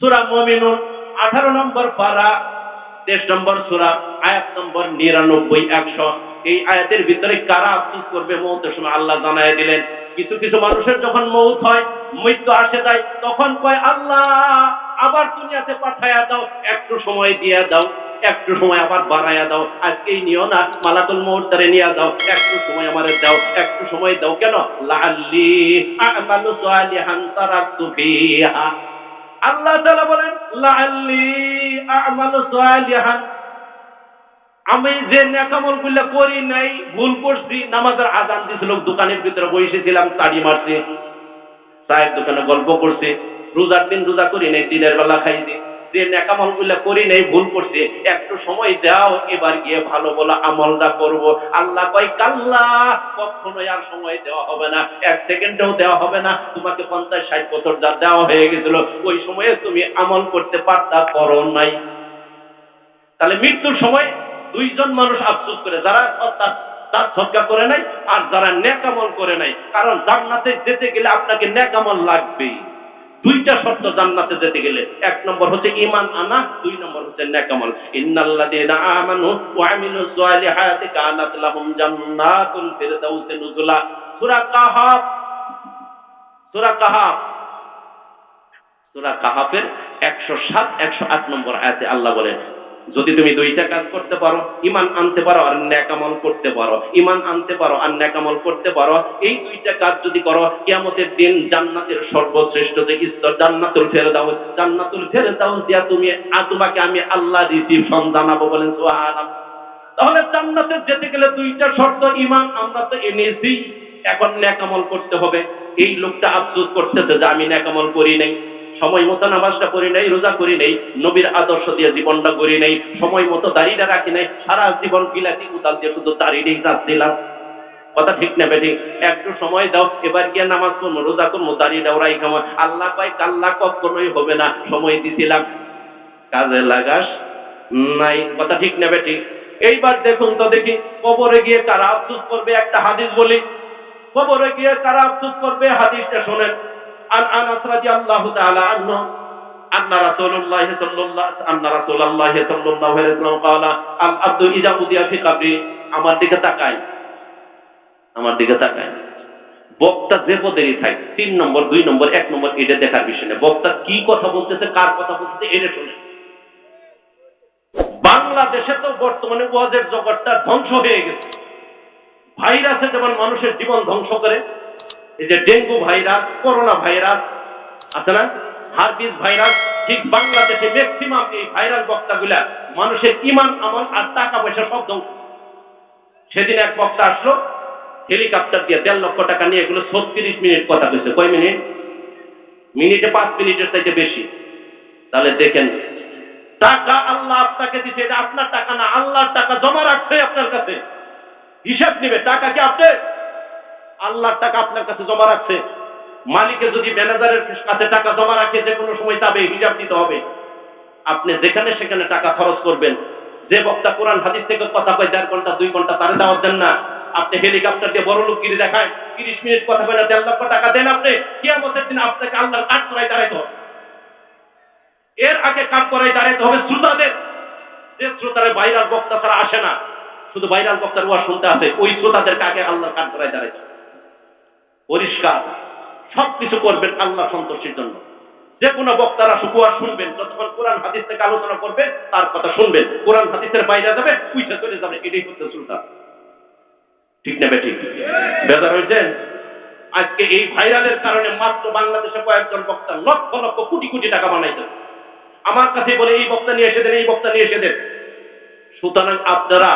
সুরা মমিনুন, আঠারো নম্বর পারা, তেইশ নম্বর সুরা, আয়াত নম্বর নিরানব্বই, একশো। এই আয়াতের ভিতরে কারা আফসুস করবে মৌতের সময়? আল্লাহ জানায় দিলেন, কিছু কিছু মানুষের যখন মৌত হয়, মৃত্যু আসে যায়, তখন কয়, আল্লাহ, আবার দুনিয়াতে পাঠায়া দাও, একটু সময় দিয়ে দাও, একটু সময় আবার বাড়াইয়া দাও, আজকেই নিও না মালাতুল মুহূর্তে নিয়ে দাও, একটু সময় আমারে দাও, একটু সময় দাও, কেন? লাল্লি আমালু সালিহান তারাকতু ফিহা। আল্লাহ বলেন আমি যে নেকামলগুলো করি নাই, ভুল করছি, নামাজের আজান দিছিল দোকানের ভিতরে বসেছিলাম, তাড়ি মারছে। চায়ের দোকানে গল্প করছে, রোজার দিন রোজা করি নাই, দিনের বেলা খাইছি। যে নেকামলগুলো করি নাই, ভুল করছি, একটু সময় দাও, এবার গিয়ে ভালো আমলটা করব। আল্লাহ কয়, কাল্লা আর সময় দেওয়া হবে না, এক দেওয়া হবে না, তোমাকে পঞ্চাশ, ষাট বছর যা দেওয়া হয়ে গেছিল, ওই সময়ে তুমি আমল করতে পারতা করো নাই। তাহলে মৃত্যুর সময় দুইজন মানুষ আফসোস করে, যারা তার সৎকা করে নাই, আর যারা নেকামল করে নাই, কারণ জান্নাতে যেতে গেলে আপনাকে নেকামল লাগবেই। দুইটা শর্ত জান্নাতে যেতে গেলে। এক নম্বর হচ্ছে ইমান আনা, দুই নম্বর হচ্ছে নেকামল। ইন্নাল্লাযীনা আমানু ওয়া আমিলুস সালিহাতি কানাত লাহুম জান্নাতুল নুজুলা। সূরা সূরা সূরা কাহাফের 107 108 নম্বর আয়াতে আল্লাহ বলেন যদি তুমি দুইটা কাজ করতে পারো, ইমান আনতে পারো আর ন্যাকামল করতে পারো। ইমান আনতে পারো আর ন্যাকামল করতে পারো। এই দুইটা কাজ যদি করো, কিয়ামতের দিন জান্নাতের সর্বশ্রেষ্ঠ যে স্তর জান্নাতুল ফেরদাউস জান্নাতুল ফেরদাউস দিয়া তুমি আ তোমাকে আমি আল্লাহ রিসিপশন জানাব বলেন, সুবহানাল্লাহ। তাহলে জান্নাতে যেতে গেলে দুইটা শর্ত, ইমান আমরা তো এনেছি, এখন ন্যাকামল করতে হবে। এই লোকটা আফসোস করতেছে যে আমি ন্যাকামল করি নাই। সময় মতো নামাজটা করি নাই, রোজা করি নাই, নবীর আদর্শ দিয়ে জীবনটা করি নাই, সময় মতো দাড়িটা রাখি নাই, সারা জীবন বিলাতি উতাল দিয়ে শুধু দাড়িটাই দিলাম। কথা ঠিক না বেটি? একটু সময় দাও, এবার গিয়ে নামাজ পড়ব, রোজা করব, দাড়ি ডাউরাই খামো আল্লাহ পাই কাল্লা কখনোই হবে না, সময় দিছিলাম। কাজে লাগাস নাই। কথা ঠিক না বেটি? এইবার দেখুন তো দেখি, কবরে গিয়ে কারা আফসুস করবে? একটা হাদিস বলি। কবরে গিয়ে কারা আফসুস করবে? হাদিসটা শোনেন। عن انس رضي الله تعالى عنه ان رسول الله صلى الله ان رسول الله صلى الله عليه وسلم قال العبد اذا وضع في قبره আমার দিকে তাকায় আমার দিকে তাকায় বক্তা যে পদেরই থাক তিন নম্বর দুই নম্বর এক নম্বর এটা দেখার বিষয় নেই বক্তা কি কথা বলতেছে কার কথা বলতেছে এটা শুনে বাংলাদেশে তো বর্তমানে ওয়াজের জগৎটা ধ্বংস হয়ে গেছে ভাইরাসে যেমন মানুষের জীবন ধ্বংস করে এই যে ডেঙ্গু ভাইরাস, করোনা ভাইরাস, আছে না? হারবিস ভাইরাস, ঠিক বাংলাদেশে ম্যাক্সিমাম এই ভাইরাল বক্তাগুলা মানুষের ইমান, আমল আর টাকা পয়সা সব ধ্বংস। সেদিন এক বক্তা আসলো হেলিকপ্টার দিয়ে দেড় লক্ষ টাকা নিয়ে এগুলো ছত্রিশ মিনিট কথা কইছে। কয় মিনিট? মিনিটে পাঁচ মিনিটের চাইতে বেশি। তাহলে দেখেন, টাকা আল্লাহ আপনাকে দিচ্ছে এটা আপনার টাকা না, আল্লাহর টাকা জমা রাখছে আপনার কাছে। হিসাব নেবে, টাকা কি আপনি আল্লাহর টাকা আপনার কাছে জমা রাখছে। মালিকে যদি ম্যানেজারের কাছে টাকা জমা রাখে, যে কোনো সময় যাবে হিসাব দিতে হবে। আপনি যেখানে সেখানে টাকা খরচ করবেন। যে বক্তা কোরআন, হাদিস থেকে কথা কয়, দেড় ঘণ্টা, দুই ঘণ্টা তারে দেওয়ার দেন না। আপনি হেলিকপ্টার দিয়ে বড় লোকগিরি দেখায়, তিরিশ মিনিট কথা বলে দেড় লক্ষ টাকা দেন আপনি, কিয়ামতের দিন আপনাকে আল্লাহর কাঠ করাই দাঁড়াইতে হবে। এর আগে কাঠ করাই দাঁড়াইতে হবে শ্রোতাদের। যে শ্রোতারে বাইরাল বক্তা তারা আসে না, শুধু বাইরাল বক্তার ওয়া শুনতে আসে, ওই শ্রোতাদেরকে আগে আল্লাহর কাঠ করাই দাঁড়াইতে হবে। পরিষ্কার, সবকিছু করবেন আল্লাহ সন্তোষের জন্য। যে কোনো বক্তারা শুকুয়ার শুনবেন, যতক্ষণ কোরআন হাদিস থেকে আলোচনা করবে, তার কথা শুনবেন। কোরআন হাদিসের বাইরে যাবে পুইসা চলে যাবে, এটাই হচ্ছে সুলতান ঠিক না ঠিক বেজার হয়েছেন? আজকে এই ভাইরালের কারণে মাত্র বাংলাদেশে কয়েকজন বক্তা লক্ষ লক্ষ কোটি কোটি টাকা বানাইছে আমার কাছে বলে, এই বক্তা নিয়ে এসে দেন, এই বক্তা নিয়ে এসে দেন। সুতরাং আপনারা